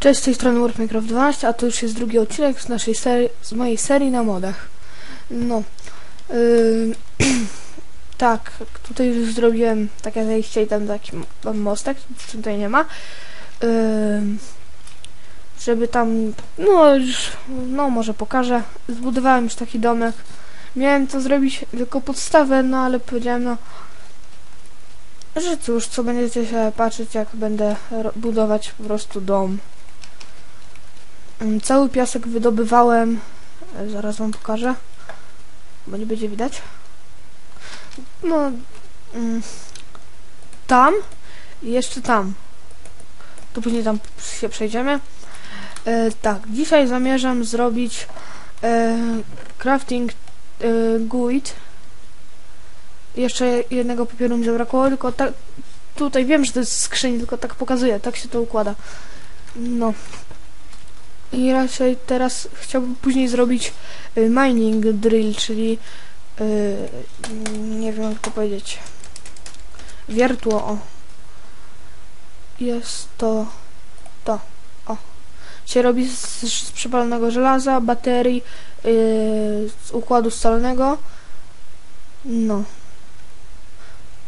Cześć, z tej strony Warp Minecraft 12, a to już jest drugi odcinek z naszej serii, z mojej serii na modach. No. Yy, tak, tutaj już zrobiłem takie zejście i tam taki tam mostek, tutaj nie ma. Yy, żeby tam, no już, no może pokażę. Zbudowałem już taki domek. Miałem to zrobić tylko podstawę, no ale powiedziałem, no że cóż, co będziecie się patrzeć, jak będę budować po prostu dom. Mm, Cały piasek wydobywałem. e, Zaraz wam pokażę. Bo nie będzie widać. No. mm, Tam i jeszcze tam. To później tam się przejdziemy. E, tak, dzisiaj zamierzam zrobić e, crafting e, guide. Jeszcze jednego papieru mi zabrakło, tylko tak. Tutaj wiem, że to jest skrzyni, tylko tak pokazuję, tak się to układa. No. I raczej teraz chciałbym później zrobić y, mining drill, czyli y, nie wiem jak to powiedzieć. Wiertło, o. Jest to to, o. Się robi z, z przepalonego żelaza, baterii, y, z układu scalonego. No.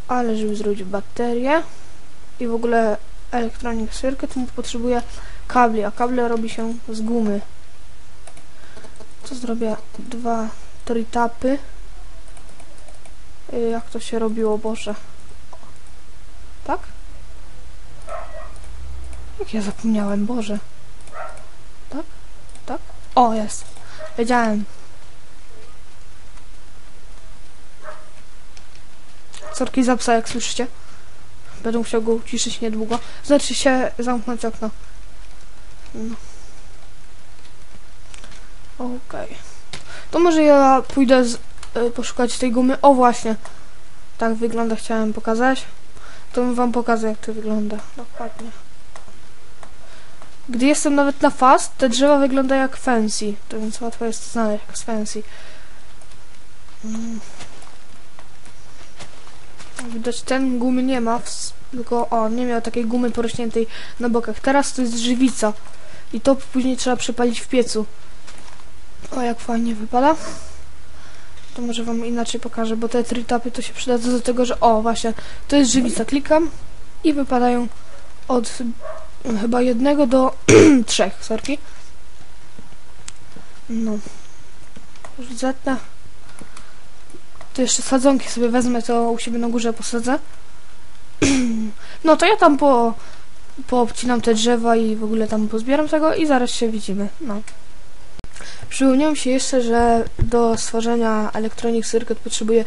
Ale żeby zrobić baterię i w ogóle Electronic Circuit, to potrzebuję kabli, a kable robi się z gumy. Co zrobię? Dwa tritapy. Y, Jak to się robiło, Boże? Tak? Jak ja zapomniałem, Boże. Tak? Tak? O, jest. Wiedziałem. Sorki za psa, jak słyszycie. Będę musiał go uciszyć niedługo. Znaczy się zamknąć okno. No. Okej. To może ja pójdę z, y, poszukać tej gumy. O właśnie. Tak wygląda, chciałem pokazać. To wam pokażę jak to wygląda. Dokładnie. Gdy jestem nawet na fast, te drzewa wyglądają jak fancy. To więc łatwo jest znaleźć jak fancy. Mm. Widać ten gumy nie ma, tylko o, nie miał takiej gumy porośniętej na bokach. Teraz to jest żywica. I to później trzeba przepalić w piecu. O, jak fajnie wypada. To może wam inaczej pokażę, bo te tritapy to się przydadzą do tego, że o, właśnie, to jest żywica. Klikam i wypadają od chyba jednego do trzech, sorki. No. Już zetnę. To jeszcze sadzonki sobie wezmę, to u siebie na górze posadzę. No to ja tam po poobcinam te drzewa i w ogóle tam pozbieram tego i zaraz się widzimy. No. Przypomniałem się jeszcze, że do stworzenia Electronic Circuit potrzebuję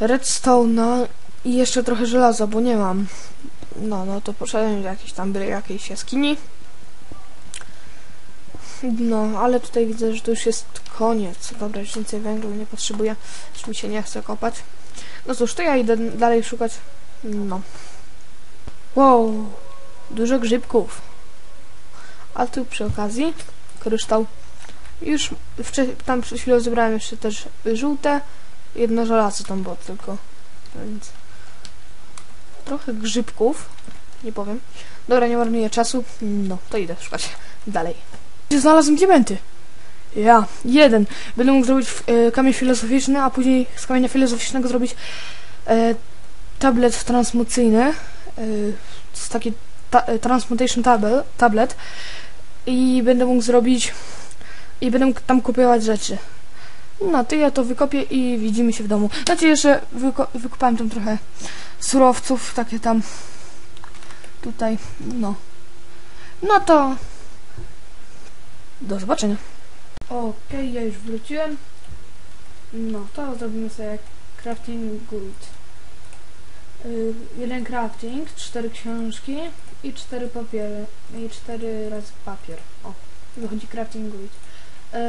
redstone'a i jeszcze trochę żelaza, bo nie mam. No, no to poszedłem do jakiejś tam jakiejś jaskini. No, ale tutaj widzę, że to już jest koniec. Dobra, już więcej węgla nie potrzebuję, już mi się nie chce kopać. No cóż, to ja idę dalej szukać. No. Wow, dużo grzybków. A tu przy okazji kryształ. Już tam przed chwilą zebrałem jeszcze też żółte. Jedno żelazo tam było tylko. Więc trochę grzybków. Nie powiem. Dobra, nie marnuję czasu. No, to idę szukać dalej. Znalazłem diamenty. Ja, jeden. Będę mógł zrobić e, kamień filozoficzny, a później z kamienia filozoficznego zrobić e, tablet transmucyjny. E, to taki ta, e, transmutation table, tablet. I będę mógł zrobić i będę mógł tam kopiować rzeczy. No, to ja to wykopię i widzimy się w domu. Znaczy jeszcze wyko tam trochę surowców, takie tam tutaj, no. No to do zobaczenia. Okej, ja już wróciłem. No, to zrobimy sobie crafting guide. Y, jeden crafting, cztery książki i cztery papiery. I cztery razy papier. O, wychodzi crafting guide.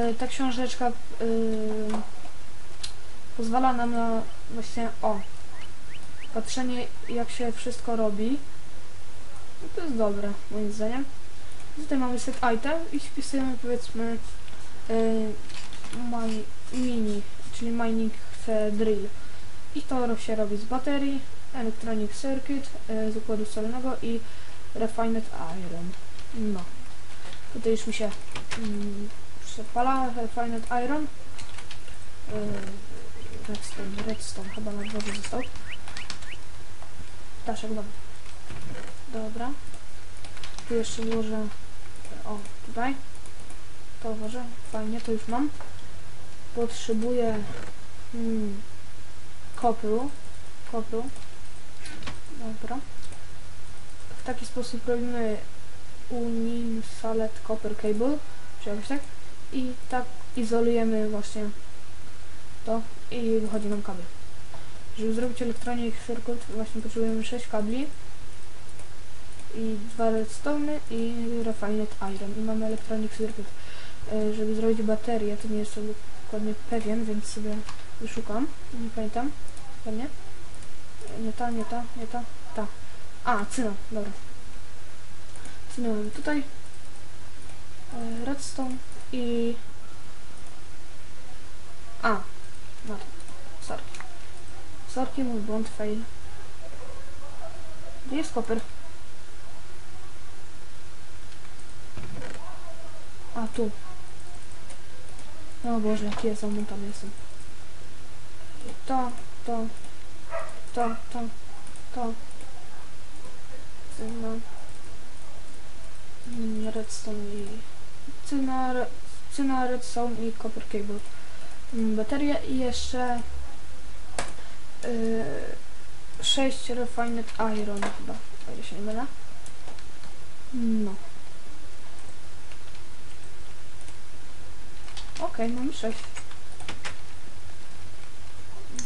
Y, ta książeczka y, pozwala nam na właśnie o patrzenie jak się wszystko robi. No to jest dobre moim zdaniem. Tutaj mamy set item i wpisujemy powiedzmy y, my, mini, czyli mining drill. I to się robi z baterii, electronic circuit, y, z układu solnego i refined iron. No. tutaj już mi się mm, przepala Refined Iron. Yy, redstone, redstone, chyba na dworze został. Daszek, dobra. Dobra. Tu jeszcze włożę, o, tutaj. Włożę, fajnie, to już mam. Potrzebuję mm, kopru, kopru. Dobra. W taki sposób robimy Unim Salet Copper Cable, czy jakoś tak. I tak izolujemy właśnie to i wychodzi nam kabel. Żeby zrobić Electronic Circuit właśnie potrzebujemy 6 kabli i dwa redstone i refined iron i mamy Electronic Circuit. E, Żeby zrobić baterię, to nie jestem dokładnie pewien, więc sobie wyszukam. Nie pamiętam. Pewnie. E, Nie ta, nie ta, nie ta, ta. A, cyna, dobra. Cynę mamy tutaj. E, Redstone i... A, no to, sorry. Sorki, mój błąd, fail. Gdzie jest koper? A, tu. O Boże, jaki on, tam jestem. To, to, to, to, to. Cyna. Mm, Redstone i... Cyna, re- cyna, redstone i copper cable. Mm, Baterie i jeszcze... Yy, 6 refined iron chyba, o ile się nie mylę. No. Okej, mamy 6.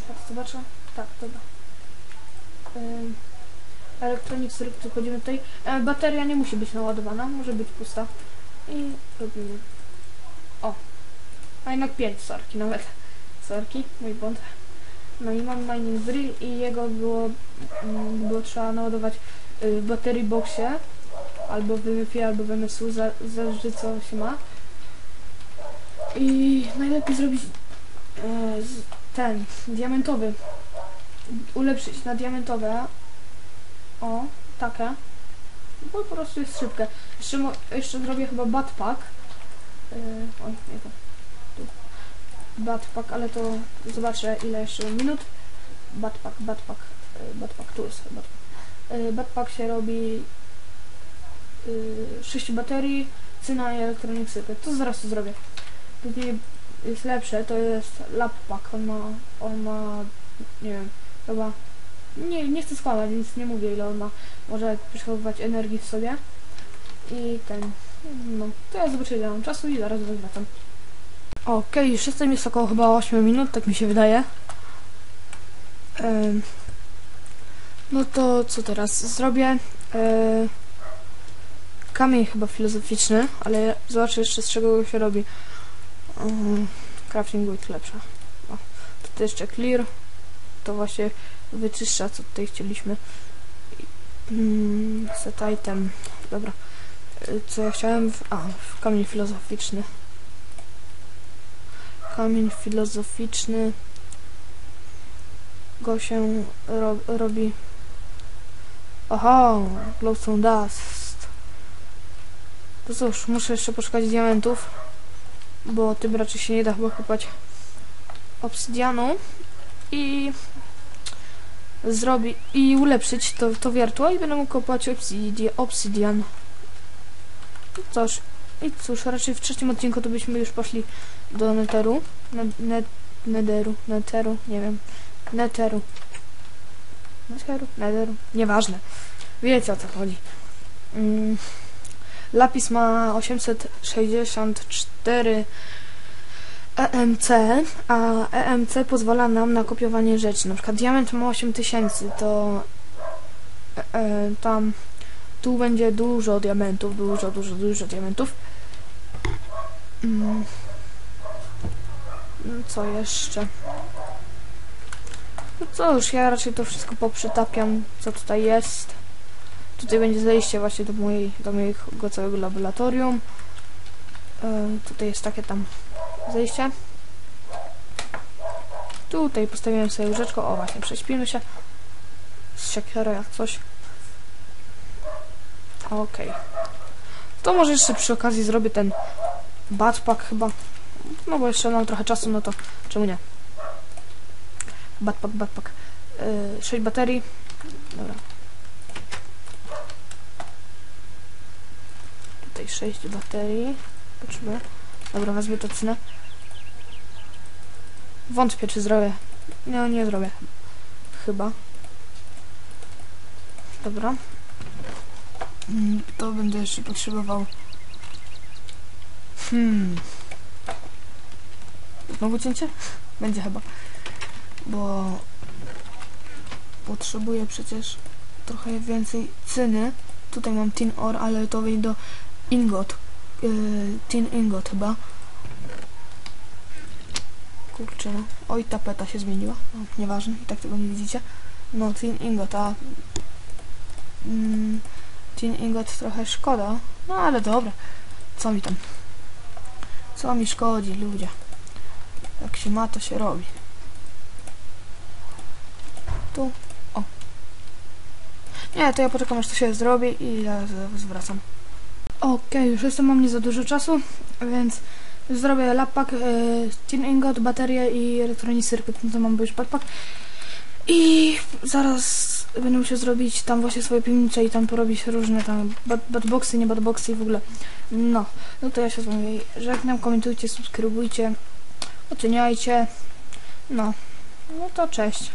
Teraz zobaczę. Tak, dobra. Elektronik, z których wchodzimy tutaj. E, bateria nie musi być naładowana, może być pusta. I robimy. O. A jednak 5 sorki nawet. Sorki, mój błąd. No i mam mining drill i jego było, mm, było trzeba naładować y, w battery boxie albo w wi albo w MSU, za- zależy co się ma. I najlepiej zrobić e, ten, diamentowy. Ulepszyć na diamentowe. O, takie. Bo po prostu jest szybkie. Jeszcze, jeszcze zrobię chyba batpack. Yy, oj, nie to. Tu. Batpack, ale to zobaczę ile jeszcze minut. Batpack, batpack, yy, batpack, tu jest batpack. Yy, batpack się robi yy, 6 baterii, cyna i elektronik circuit. To zaraz to zrobię. Później jest lepsze, to jest lappack. On ma, on ma, nie wiem, chyba, nie, nie chcę składać, więc nie mówię ile on ma. Może przechowywać energii w sobie. I ten, no, to ja zobaczę ile mam czasu i zaraz wracam. Okej, już jestem, jest około chyba 8 minut, tak mi się wydaje. No to co teraz zrobię? E, kamień chyba filozoficzny, ale zobaczę jeszcze z czego go się robi. Um, crafting wood lepsza. O, tutaj jeszcze clear. To właśnie wyczyszcza, co tutaj chcieliśmy. Mm, set item. Dobra. Y, Co ja chciałem? W, a, w kamień filozoficzny. Kamień filozoficzny go się ro, robi. Oho, glowstone dust. To cóż, muszę jeszcze poszukać diamentów bo tym raczej się nie da chyba kopać obsydianu i zrobi i ulepszyć to, to wiertło i będę mógł kopać obsydian. Cóż, i cóż, raczej w trzecim odcinku to byśmy już poszli do netheru. Ne, ne, netheru, netheru, nie wiem. Netheru. Netheru, netheru, nieważne. Wiecie o co chodzi. Mm. Lapis ma 864 EMC, a EMC pozwala nam na kopiowanie rzeczy. Na przykład diament ma 8000, to e, e, tam tu będzie dużo diamentów, dużo, dużo, dużo diamentów. Mm. No, Co jeszcze? No cóż, ja raczej to wszystko poprzytapiam, co tutaj jest. Tutaj będzie zejście właśnie do mojej, do mojego całego laboratorium. E, tutaj jest takie tam zejście. Tutaj postawiłem sobie łóżeczko. O właśnie, prześpimy się. Z siekierą jak coś. Okej. To może jeszcze przy okazji zrobię ten backpack chyba. No bo jeszcze mam trochę czasu, no to czemu nie? Backpack, backpack. Yy, 6 baterii. Dobra. Tutaj 6 baterii. Potrzebuję. Dobra, wezmę to cynę. Wątpię, czy zrobię. Nie, nie zrobię. Chyba. Dobra. Mm, To będę jeszcze potrzebował. Hmm. Znowu cięcie? Będzie chyba. Bo potrzebuję przecież trochę więcej cyny. Tutaj mam tin ore, ale to wyjdzie do ingot. Yy, tin ingot chyba. Kurczę, no. Oj, tapeta się zmieniła. No, nieważne, i tak tego nie widzicie. No, tin ingot, a... Mm, tin ingot trochę szkoda. No, ale dobra. Co mi tam? Co mi szkodzi, ludzie? Jak się ma, to się robi. Tu. O. Nie, to ja poczekam, aż to się zrobi i ja zaraz Okej, już jestem, mam nie za dużo czasu, więc zrobię lappak, e, tin ingot, baterię i elektroniczny circuit, no to mam już backpack. I zaraz będę musiał zrobić tam właśnie swoje piwnicze i tam porobić różne tam bad, badboxy, nie badboxy i w ogóle. No, no to ja się z wami żegnam, komentujcie, subskrybujcie, oceniajcie. No, no to cześć.